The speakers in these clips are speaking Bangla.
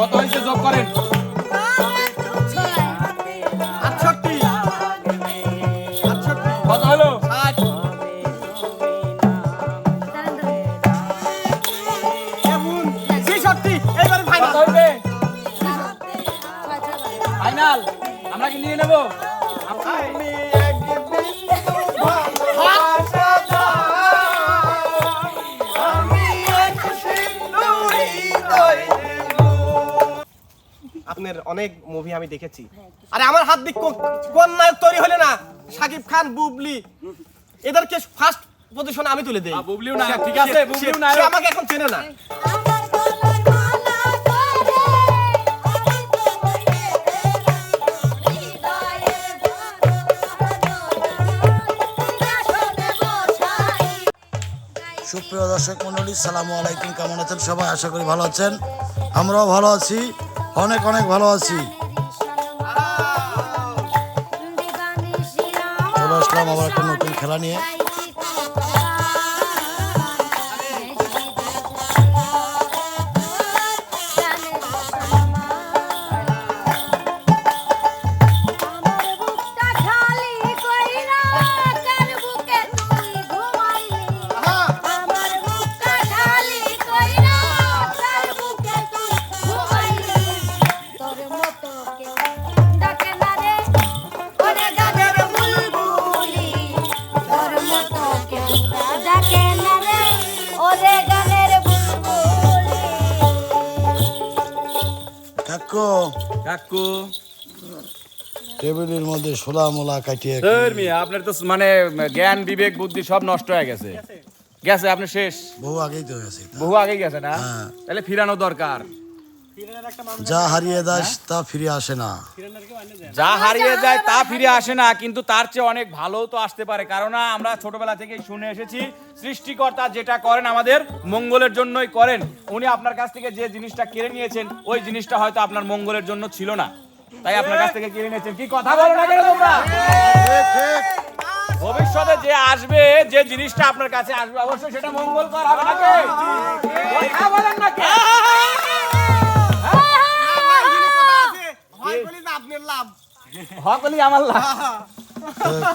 কত হয়েছে যোগ করেন? দেখেছি। আরে আমার হাত দিক কোন নায়ক তৈরি হলে না সাকিব খান বুবলি এদেরকে ফার্স্ট পজিশনে আমি তুলে দেই। বুবলিও নায়ক, ঠিক আছে, বুবলিও নায়ক। আমাকে এখন চেনে না। সুপ্রিয় দর্শক মন্ডলী সালামু আলাইকুম কেমন আছেন সবাই? আশা করি ভালো আছেন। আমরাও ভালো আছি অনেক অনেক ভালো আছি। আবার একটা নতুন খেলা নিয়ে। সোলা মোলা কাটিয়ে আপনার তো মানে জ্ঞান বিবেক বুদ্ধি সব নষ্ট হয়ে গেছে। গেছে আপনি শেষ। বহু আগেই তো গেছে বহু আগে গেছে না? হ্যাঁ। তাহলে ফিরানো দরকার। যা হারিয়ে দাস তা ফিরে আসে না। যা হারিয়ে যায় তা ফিরে আসে না কিন্তু তার চেয়ে অনেক ভালো তো আসতে পারে। কারণ আমরা ছোটবেলা থেকেই শুনে এসেছি সৃষ্টিকর্তা যেটা করেন আমাদের মঙ্গলের জন্যই করেন। উনি আপনার কাছ থেকে যে জিনিসটা কেড়ে নিয়েছেন ওই জিনিসটা হয়তো আপনার মঙ্গলের জন্য ছিল না। তাই আপনার কাছ থেকে কেড়ে নিয়েছেন কি কথা বলো না কেন তোমরা ভবিষ্যতে যে আসবে যে জিনিসটা আপনার কাছে আসবে অবশ্যই সেটা মঙ্গলকর হবে নাকি কথা বলেন না কে? আপনার লাভ আমার লাভ।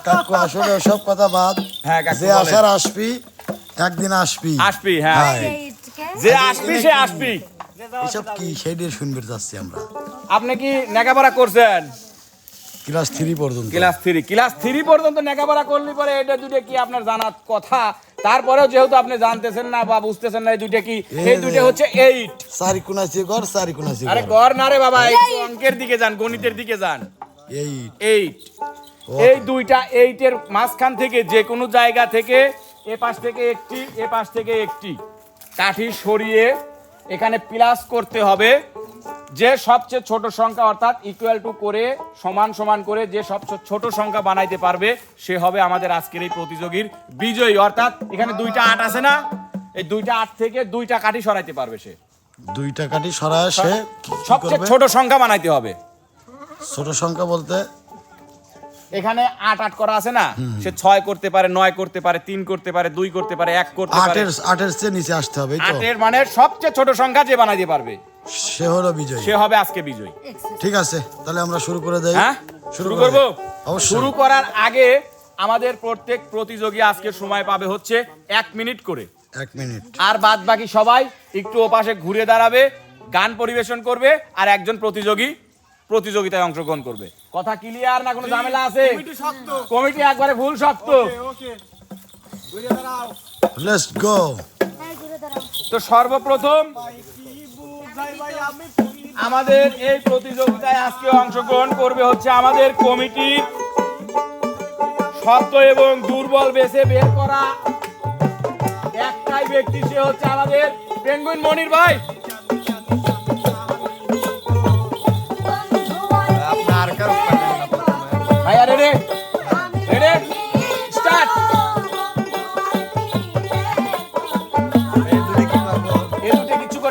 কাকু আসলে সব কথা বাদ হ্যাঁ, যে আসার আসবি একদিন আসবি আসবি হ্যাঁ হ্যাঁ। যে আসবি সে আসবি এসব কি সেই শুনবে যাচ্ছি আমরা। আপনি কি লেখাপড়া করছেন? ক্লাস থ্রি পর্যন্ত। ক্লাস থ্রি ক্লাস থ্রি পর্যন্ত লেখাপড়া করলে পরে এটা দুটো কি আপনার জানার কথা? তারপরেও যেহেতু আপনি জানতেছেন না বা বুঝতেছেন না এই দুটো কি? এই দুটো হচ্ছে এইট চারি কোনাচি ঘর চারি কোনাচি আরে ঘর। গড় না রে বাবা একটু অঙ্কের দিকে যান গণিতের দিকে যান। এই এইট এই দুইটা এইটের মাঝখান থেকে যে কোনো জায়গা থেকে এ পাশ থেকে একটি এ পাশ থেকে একটি। কাঠি সরিয়ে এখানে প্লাস করতে হবে যে সবচেয়ে ছোট সংখ্যা অর্থাৎ ইকুয়াল টু করে সমান সমান করে যে সবচেয়ে ছোট সংখ্যা বানাইতে পারবে সে হবে আমাদের আজকের এই প্রতিযোগীর বিজয়ী। অর্থাৎ এখানে দুইটা আট আছে না? এই দুইটা আট থেকে দুইটা কাঠি সরাইতে পারবে সে। দুইটা কাটি সরায় সে সবচেয়ে ছোট সংখ্যা বানাইতে হবে। ছোট সংখ্যা বলতে এখানে আট আট করা আছে না? সে ছয় করতে পারে নয় করতে পারে তিন করতে পারে দুই করতে পারে এক করতে পারে। আটের আটের চেয়ে নিচে আসতে হবে আটের মানে সবচেয়ে ছোট সংখ্যা যে বানাইতে পারবে। সে হলো বিজয়। সে হবে আজকে বিজয়ী। ঠিক আছে তাহলে আমরা শুরু করে দেই। হ্যাঁ? শুরু করব? শুরু করার আগে আমাদের প্রত্যেক প্রতিযোগী আজকে সময় পাবে হচ্ছে এক মিনিট করে। এক মিনিট। আর বাদ বাকি সবাই একটু ওপাশে ঘুরে দাঁড়াবে গান পরিবেশন করবে আর একজন প্রতিযোগী প্রতিযোগিতায় অংশগ্রহণ করবে। কথা ক্লিয়ার না কোনো ঝামেলা আছে? কমিটি একবারে ভুল শক্ত। ওকে ঘুরে দাঁড়াও। লেটস গো তো সর্বপ্রথম আমাদের এই প্রতিযোগিতায় আজকে অংশগ্রহণ করবে হচ্ছে আমাদের কমিটি শক্ত এবং দুর্বল বেছে বের করা। একটাই ব্যক্তি সে হচ্ছে আমাদের পেঙ্গুইন মনির ভাই।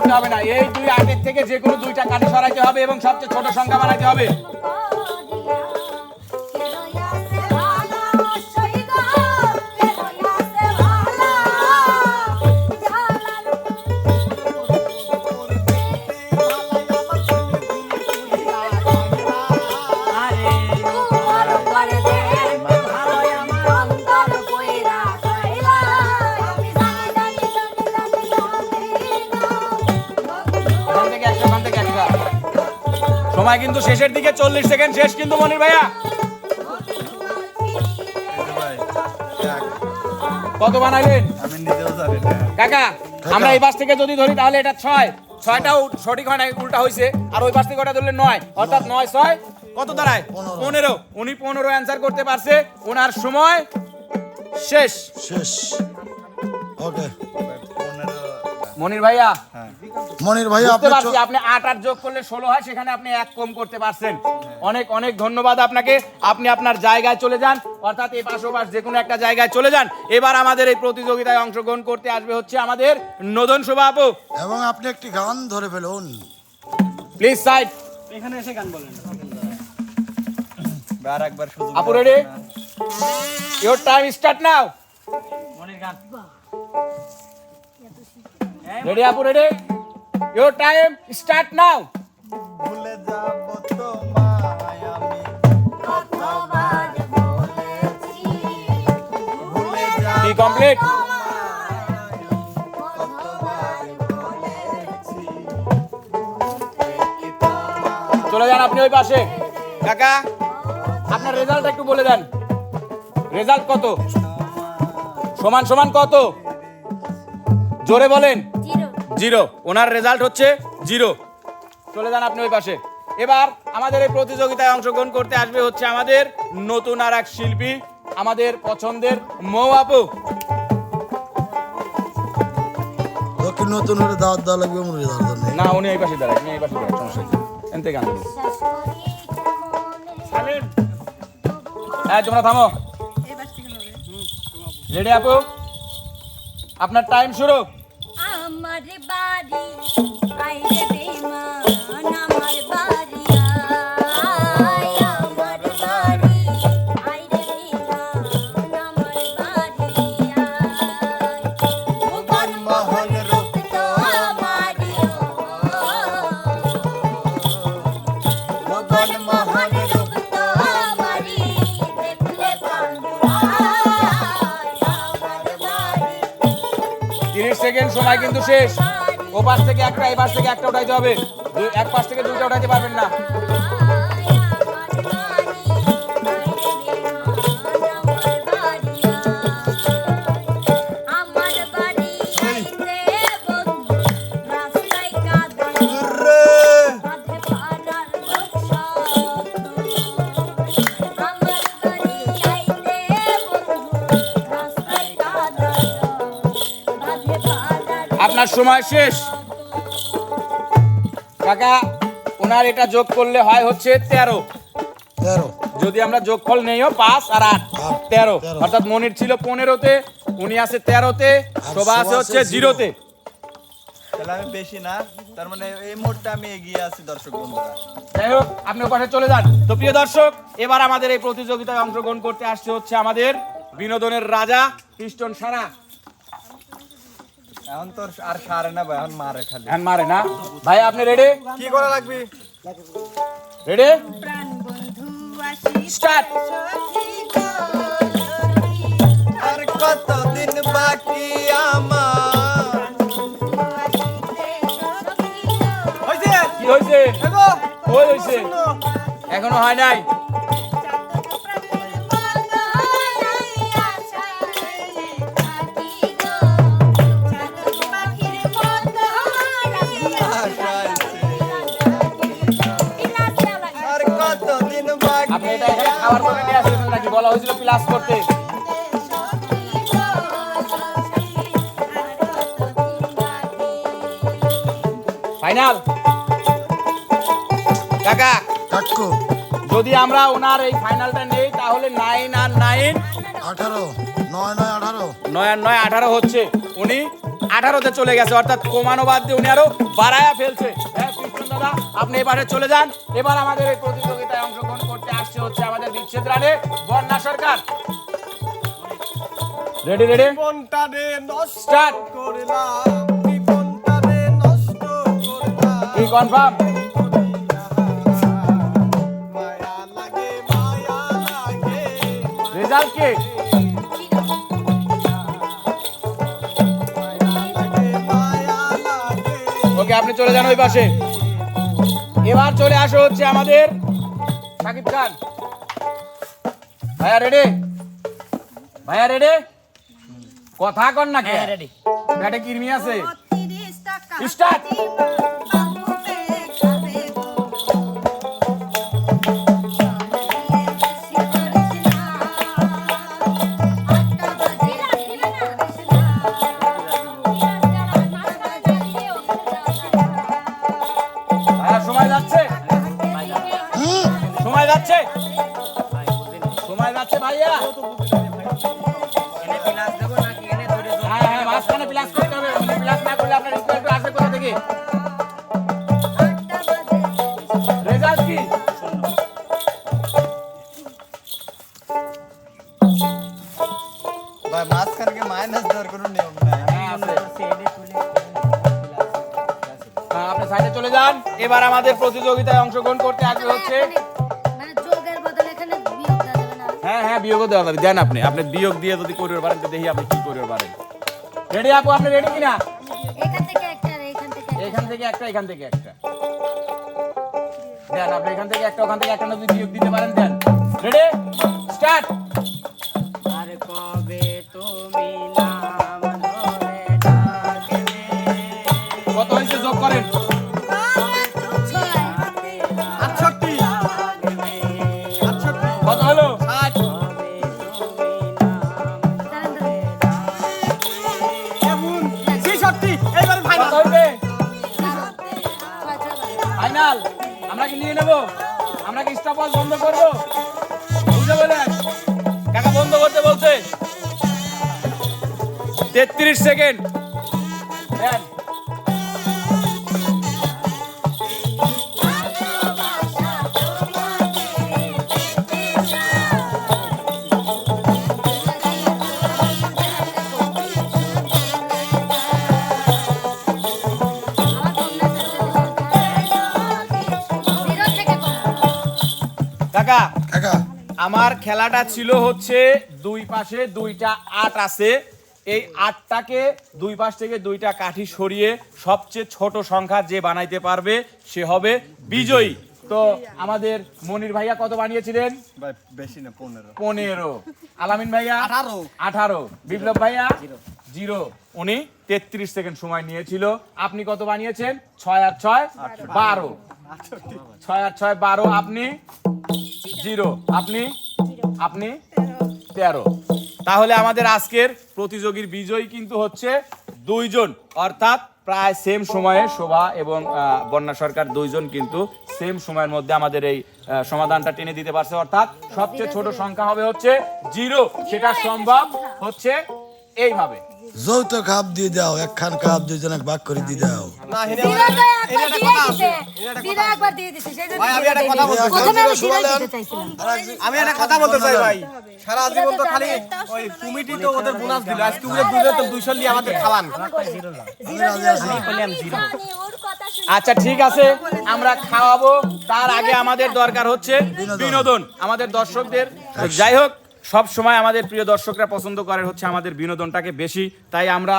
করতে হবে না। এই দুই আটের থেকে যে কোনো দুইটা কাঠে সরাইতে হবে এবং সবচেয়ে ছোট সংখ্যা বানাইতে হবে। সময় কিন্তু শেষের দিকে চল্লিশ সেকেন্ড শেষ কিন্তু মনির ভাইয়া। কত বানাইলেন? কাকা আমরা এই পাশ থেকে যদি ধরি তাহলে এটা ছয়। ছয়টাও সঠিক হয় না উল্টা হয়েছে আর ওই পাশ থেকে ওটা ধরলে নয়। অর্থাৎ নয় ছয়। কত দাঁড়ায়? পনেরো। পনেরো। উনি পনেরো অ্যান্সার করতে পারছে। ওনার সময় শেষ। শেষ। ওকে। মনির ভাইয়া মনির ভাই আপনি আপনি আট আট যোগ করলে ষোলো হয় সেখানে আপনি এক কম করতে পারছেন। অনেক অনেক ধন্যবাদ আপনাকে। আপনি আপনার জায়গায় চলে যান অর্থাৎ এই পাশ ওপাশ যে কোনো একটা জায়গায় চলে যান। এবার আমাদের এই প্রতিযোগিতায় অংশগ্রহণ করতে আসবে হচ্ছে আমাদের নদন শোভা আপু। এবং আপনি একটি গান ধরে ফেলুন। প্লিজ সাইড আর একবার শুধু আপু ready your time start now ready আপু ready your time start now ভুলে যাব তোমায় আমি। কতবার বলেছি ভুলে যাব কি কমপ্লিট চলে যান আপনি ওই পাশে। কাকা। আপনার রেজাল্ট একটু বলে দেন। রেজাল্ট কত? সমান সমান কত? জোরে বলেন। জিরো। ওনার রেজাল্ট হচ্ছে জিরো। চলে যান আপনি ওই পাশে। এবার আমাদের এই প্রতিযোগিতায় অংশগ্রহণ করতে আসবে হচ্ছে আমাদের নতুন আর এক শিল্পী আমাদের পছন্দের মৌ আপু। নতুন হলে দাওয়াত দেওয়া লাগবে না উনি এই পাশে দাঁড়ায় উনি এই পাশে দাঁড়ায় সমস্যা নেই। এন থেকে গান হ্যাঁ তোমরা থামো। রেডি আপু। আপনার টাইম শুরু। সেকেন্ড সময় কিন্তু শেষ। ও পাশ থেকে একটা এই পাশ থেকে একটা উঠাইতে হবে। এক পাশ থেকে দুইটা উঠাইতে পারবেন না। সময় শেষ। কাকা ওনার এটা যোগ করলে হয় হচ্ছে তেরো। তেরো। যদি আমরা যোগফল নেইও পাঁচ আর আট তেরো। অর্থাৎ মনির ছিল পনেরোতে উনি আছে তেরোতে শোভা আছে হচ্ছে জিরোতে। তাহলে আমি বেশি না তার মানে এই মুহূর্তে আমি এগিয়ে আছি দর্শক বন্ধুরা। যাই হোক আপনি ওপাশে চলে যান। তো প্রিয় দর্শক এবার আমাদের এই প্রতিযোগিতায় অংশগ্রহণ করতে আসছে হচ্ছে আমাদের বিনোদনের রাজা কৃষ্ণ সারা। এখন তোর আর সারে না ভাই এখন মারে খালি। হ্যাঁ মারে না? ভাই আপনি রেডি কি করা লাগবে? রেডি প্রাণ বন্ধু আসি স্টার্ট আর কতদিন বাকি আমার? কি হয়েছে ওই হয়েছে এখনও হয় নাই? খাবার করে নিয়ে আসতেছেন নাকি বলা হয়েছিল প্লাস করতে? ফাইনাল? কাকা কাকু। যদি আমরা ওনার এই ফাইনালটা নেই তাহলে নাইন আর নাইন আঠারো। নয় নয় আঠারো। নয় আর নয় আঠারো হচ্ছে। উনি আঠারোতে চলে গেছে অর্থাৎ কমানো বাদ দিয়ে উনি আরও বাড়ায়া ফেলছে। হ্যাঁ কৃষ্ণ দাদা আপনি এবারে চলে যান। এবার আমাদের এই প্রতিযোগিতায় অংশগ্রহণ হচ্ছে আমাদের বিচ্ছেদ রানে বন্যা সরকার। রেডি রেডি জীবনটা নষ্ট স্টার্ট করলাম জীবনটা নষ্ট করলাম। কি কনফার্ম মায়া লাগে মায়া লাগে রেজাল্ট কি? লাগে মায়া লাগে ওকে আপনি চলে যান ওই পাশে। এবার চলে আসো হচ্ছে আমাদের সাকিব খান। ভাইয়া রেডি ভাইয়া রেডি কথা কর না কে? রেডি ব্যাটে কিরমি আছে? Start. ভাই মাঝখানকে মাইনাস দেওয়ার কোনো নিয়ম নাই। হ্যাঁ। হ্যাঁ, আপনি সাইডে চলে যান। এবার আমাদের প্রতিযোগিতায় অংশগ্রহণ করতে আগ্রহ হচ্ছে। মানে যোগের বদলে এখানে বিয়োগ দেওয়া যাবে না। হ্যাঁ হ্যাঁ বিয়োগ দেওয়া যাবে। দেন আপনি। আপনি বিয়োগ দিয়ে যদি করিয়ে পারেন দেখি আপনি কি করিয়ে পারেন রেডি আপু আপনি রেডি কিনা? এখান থেকে একটা এখান থেকে একটা। এখান থেকে একটা এখান থেকে একটা। দেন আপনি এখান থেকে একটা ওখান থেকে একটা যদি বিয়োগ দিতে পারেন দেন। রেডি স্টার্ট ছয়। ফাইনাল আমরা কি নিয়ে নেব? আমরা কি ওয়াচ বন্ধ করব? বুঝতে বলেন কাকা বন্ধ করতে বলছে। তেত্রিশ সেকেন্ড কাকা কাকা। আমার খেলাটা ছিল হচ্ছে দুই পাশে দুইটা আট আছে। এই আটটাকে দুই পাশ থেকে দুইটা কাঠি সরিয়ে সবচেয়ে ছোট সংখ্যা যে বানাইতে পারবে সে হবে বিজয়ী। তো আমাদের মনির ভাইয়া কত বানিয়েছিলেন? বেশি না পনেরো। পনেরো। আলামিন ভাইয়া? আঠারো। আঠারো। বিপ্লব ভাইয়া? জিরো। উনি তেত্রিশ সেকেন্ড সময় নিয়েছিল। আপনি কত বানিয়েছেন? ছয় আর ছয়? বারো। ছয় আর ছয় বারো। আপনি? জিরো। আপনি? আপনি? তেরো। তাহলে আমাদের আজকের প্রতিযোগীর বিজয়ী কিন্তু হচ্ছে দুইজন। অর্থাৎ প্রায় সেম সময়ে শোভা এবং বন্যা সরকার দুইজন কিন্তু সেম সময়ের মধ্যে আমাদের এই সমাধানটা টেনে দিতে পারছে। অর্থাৎ সবচেয়ে ছোট সংখ্যা হবে হচ্ছে জিরো। সেটা সম্ভব হচ্ছে এইভাবে। যৌথ কাপ দিয়ে দাও একখান কাপ দুইজনে ভাগ করে দিয়ে দাও। আমি একটা কথা বলতে চাই। জিরোই জিরো দিতে চাইছিলাম। আমি একটা কথা বলতে চাই ভাই। সারা জীবন তো খালি ওই কমিটি তো ওদের বোনাস দিল আজকে ওদের দুজন তো দুইশো নিয়ে আমাদের খাওয়ান জিরো, জিরো, জিরো। আচ্ছা ঠিক আছে আমরা খাওয়াবো। তার আগে আমাদের দরকার হচ্ছে বিনোদন। আমাদের দর্শকদের। যাই হোক সব সময় আমাদের প্রিয় দর্শকরা পছন্দ করে হচ্ছে আমাদের বিনোদনটাকে বেশি। তাই আমরা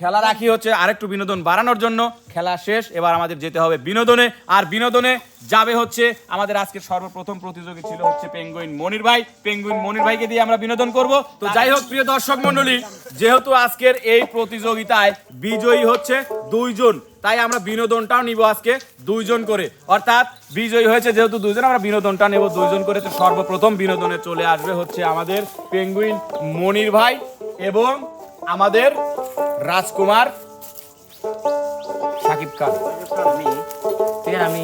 খেলা রাখি হচ্ছে আরেকটু বিনোদন বাড়ানোর জন্য। খেলা শেষ, এবার আমাদের যেতে হবে বিনোদনে। আর বিনোদনে যাবে হচ্ছে আমাদের আজকের সর্বপ্রথম প্রতিযোগী ছিল হচ্ছে পেঙ্গুইন মনির ভাই। পেঙ্গুইন মনির ভাইকে দিয়ে আমরা বিনোদন করব। তো যাই হোক, প্রিয় দর্শক মণ্ডলী, যেহেতু আজকের এই প্রতিযোগিতায় বিজয়ী হচ্ছে দুইজন তাই আমরা বিনোদনটাও নিব আজকে দুইজন করে। অর্থাৎ বিজয়ী হয়েছে যেহেতু দুইজন আমরা বিনোদনটা নেব দুইজন করে। তো সর্বপ্রথম বিনোদনে চলে আসবে হচ্ছে আমাদের পেঙ্গুইন মনির ভাই এবং আমাদের রাজকুমার সাকিব খান। ঠিক আছে আমি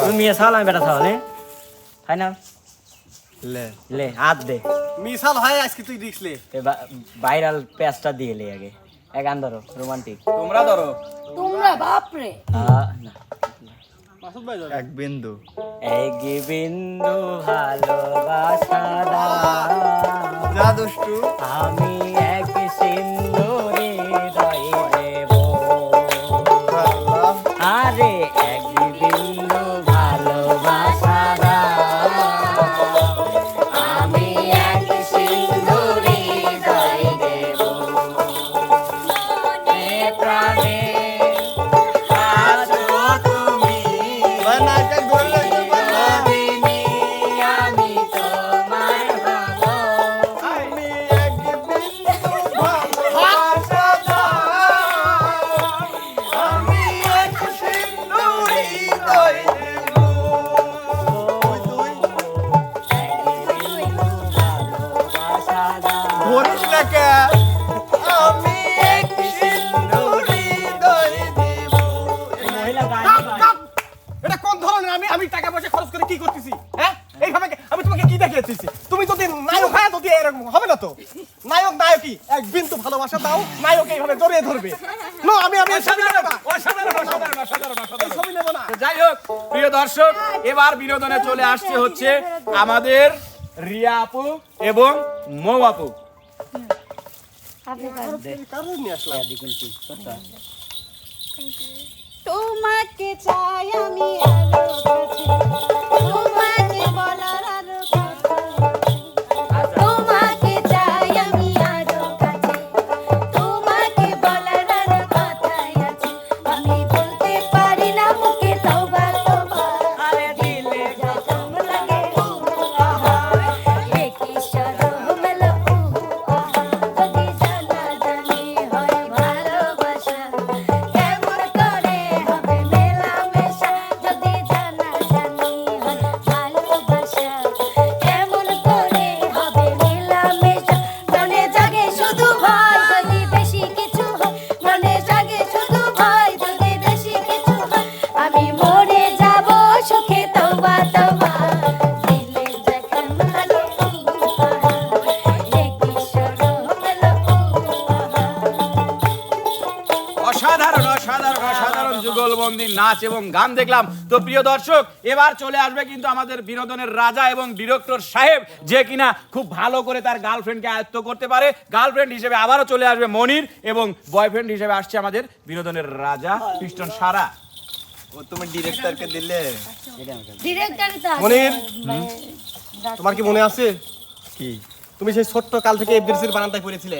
তুমি মেয়ে চাল আমি বেটা চাল নে? ফাইনাল লে। লে হাত দে। মিশাল হয় আজকে তুই দেখলে ভাইরাল পেজটা দিয়ে লে আগে। এক গান ধরো রোমান্টিক তোমরা ধরো। তোমরা বাপরে। এক বিন্দু। এক বিন্দু ভালোবাসা। যা দুষ্টু। আমি যাই হোক প্রিয় দর্শক এবার বিনোদনে চলে আসছে হচ্ছে আমাদের রিয়া আপু এবং মৌ আপু। তোমাকে চাই আমি গান দেখলাম। তো প্রিয় দর্শক এবার চলে আসবে কিন্তু আমাদের বিনোদনের রাজা এবং ডিরেক্টর সাহেব যে কিনা খুব ভালো করে তার গার্লফ্রেন্ডকে আয়ত্ত করতে পারে। গার্লফ্রেন্ড হিসেবে আবারও চলে আসবে মনির এবং বয়ফ্রেন্ড হিসেবে আসছে আমাদের বিনোদনের রাজা পিস্টন সারা। ও তুমি ডিরেক্টরকে দিলে। ডিরেক্টরই তো আছে। মনির, মানে, তোমার কি মনে আছে? কি? তুমি সেই ছোট্ট কাল থেকে এফডিসির বারান্দায় পড়েছিলে।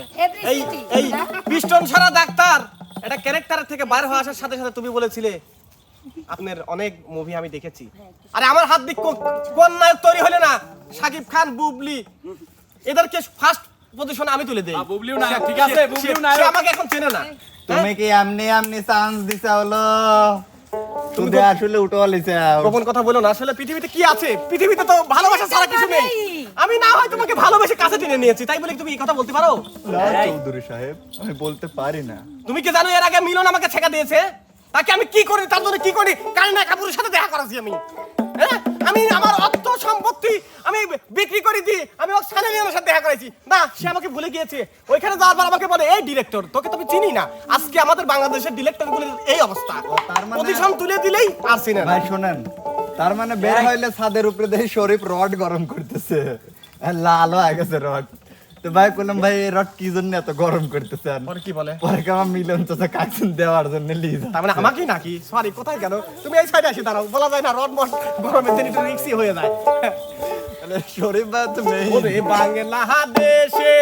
এই এই পিস্টন ছাড়া ডাক্তার! এটা ক্যারেক্টারের থেকে বাইরে হয়ে আসার সাথে সাথে তুমি বলেছিলে আপনার অনেক মুভি আমি দেখেছি। আরে আমার হাত দিক কোন নায়ক তৈরি হলে না সাকিব খান বুবলি এদেরকে ফার্স্ট পজিশনে আমি তুলে দেই। বুবলিও নায়ক, ঠিক আছে, বুবলিও নায়ক। সে আমাকে এখন চেনে না। তুমি কি এমনি এমনি চান্স দিছা হলো? তুমি আসলে উঠো লিছে। গোপন কথা বলো না আসলে পৃথিবীতে কি আছে? পৃথিবীতে তো ভালোবাসা ছাড়া কিছু নেই। আমি না হয় তোমাকে ভালোবেসে কাছে টেনে নিয়েছি তাই বলে তুমি এই কথা বলতে পারো? চৌধুরী সাহেব আমি বলতে পারি না। তুমি কি জানো এর আগে মিলন আমাকে ছেকা দিয়েছে? তাকে আমি কি করি তার জন্য কি করি? কারিনা কাপুরের সাথে দেখা করাছি আমি। হ্যাঁ? আমি আমার অর্থ সম্পত্তি আমি বিক্রি করে দিই আমি ওর সাথে দেখা করেছি। না সে আমাকে ভুলে গিয়েছে। ওইখানে যাওয়ার পর আমাকে বলে এই ডিরেক্টর তোকে তো আমি চিনি না। আজকে আমাদের বাংলাদেশের ডিরেক্টরগুলো এই অবস্থা। তার মানে- পজিশন তুলে দিলেই আর চিনে ভাই শোনেন তার মানে বের হইলে ছাদের উপরে দেখি শরীফ রড গরম করতেছে। লাল হয়ে গেছে রড। তো ভাই বললাম ভাই এই রড কি জন্য এত গরম করতেছেন? পরে কি বলে? পরে কেমন মিলন তো কাছে দেওয়ার জন্য লিজ তার মানে আমাকেই নাকি? সরি কোথায় গেল? তুমি এই সাইডে আসি দাঁড়াও বলা যায় না রড মট গরমের দিন একটু রিক্সি হয়ে যায়। শরীফ বা তো মেয়ে ওরে বাংলাদেশে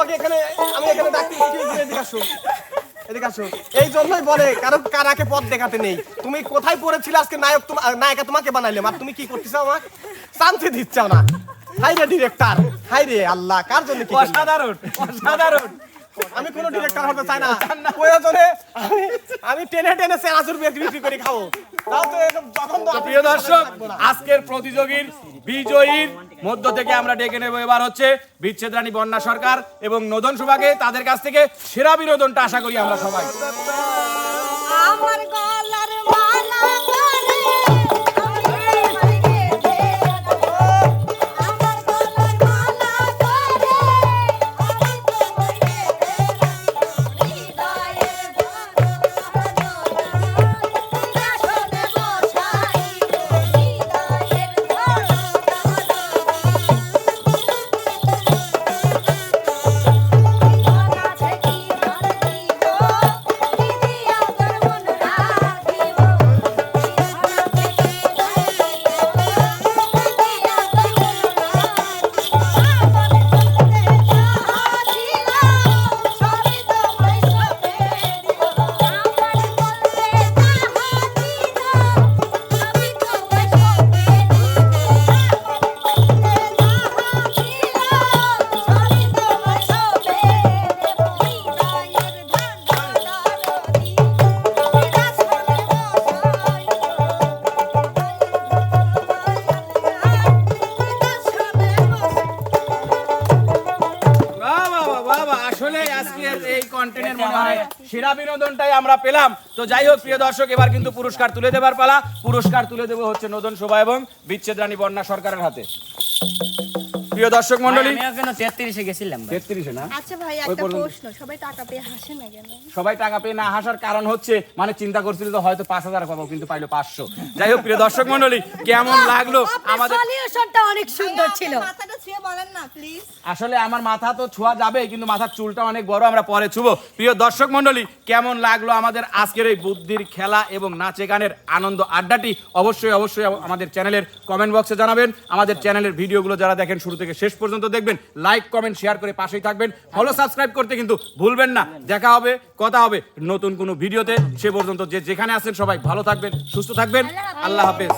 তোমাকে এখানে আমি এখানে ডাকতে এদিকে আসো। এদিকে আসো। এই জন্যই বলে কারও কারাকে পথ দেখাতে নেই। তুমি কোথায় পড়েছিলে আজকে নায়ক নায়িকা তোমাকে আর তুমি কি করতেছো আমাকে? শান্তি দিচ্ছ না। হাই রে ডিরেক্টর হাই রে আল্লাহ কার জন্য কি অসাধারণ অসাধারণ। আমি কোনো ডিরেক্টর হতে চাই না। প্রয়োজনে আমি আমি টেনে টেনে সেরাসুর বিক্রি করে খাব। তাও তো প্রিয় দর্শক আজকের প্রতিযোগীর বিজয়ীর মধ্য থেকে আমরা ডেকে নেব এবার হচ্ছে বিচ্ছেদ রানী বন্যা সরকার এবং নদন সুভাগে তাদের কাছ থেকে সেরা বিনোদনটা আশা করি আমরা সবাই। তো যাই হোক, প্রিয় দর্শক, এবার কিন্তু পুরস্কার তুলে দেবার পালা। পুরস্কার তুলে দেবো হচ্ছে নদন শোভা এবং বিচ্ছেদ রানী বন্যা সরকারের হাতে। প্রিয় দর্শক মন্ডলী আচ্ছা ভাই একটা প্রশ্ন সবাই টাকা পেয়ে হাসে না কেন? সবাই টাকা পেয়ে না হাসার কারণ হচ্ছে মানে চিন্তা করছিল তো হয়তো পাঁচ হাজার পাবো কিন্তু পাইলো পাঁচশো। যাই হোক প্রিয় দর্শক মন্ডলী কেমন লাগল আমাদের সলিউশনটা অনেক সুন্দর ছিল। মাথাটা ছুঁয়ে বলেন না প্লিজ আসলে আমার মাথা তো ছোঁয়া যাবে কিন্তু মাথার চুলটা অনেক বড় আমরা পরে ছুবো। প্রিয় দর্শক মন্ডলী কেমন লাগল আমাদের আজকের এই বুদ্ধির খেলা এবং নাচে গানের আনন্দ আড্ডাটি? অবশ্যই অবশ্যই আমাদের চ্যানেলের কমেন্ট বক্সে জানাবেন। আমাদের চ্যানেলের ভিডিওগুলো যারা দেখেন শুরু থেকে শেষ পর্যন্ত দেখবেন লাইক কমেন্ট শেয়ার করে পাশেই থাকবেন। ফলো সাবস্ক্রাইব করতে কিন্তু ভুলবেন না। দেখা হবে কথা হবে নতুন কোনো ভিডিওতে। সে পর্যন্ত যে যেখানে আছেন সবাই ভালো থাকবেন সুস্থ থাকবেন। আল্লাহ হাফেজ।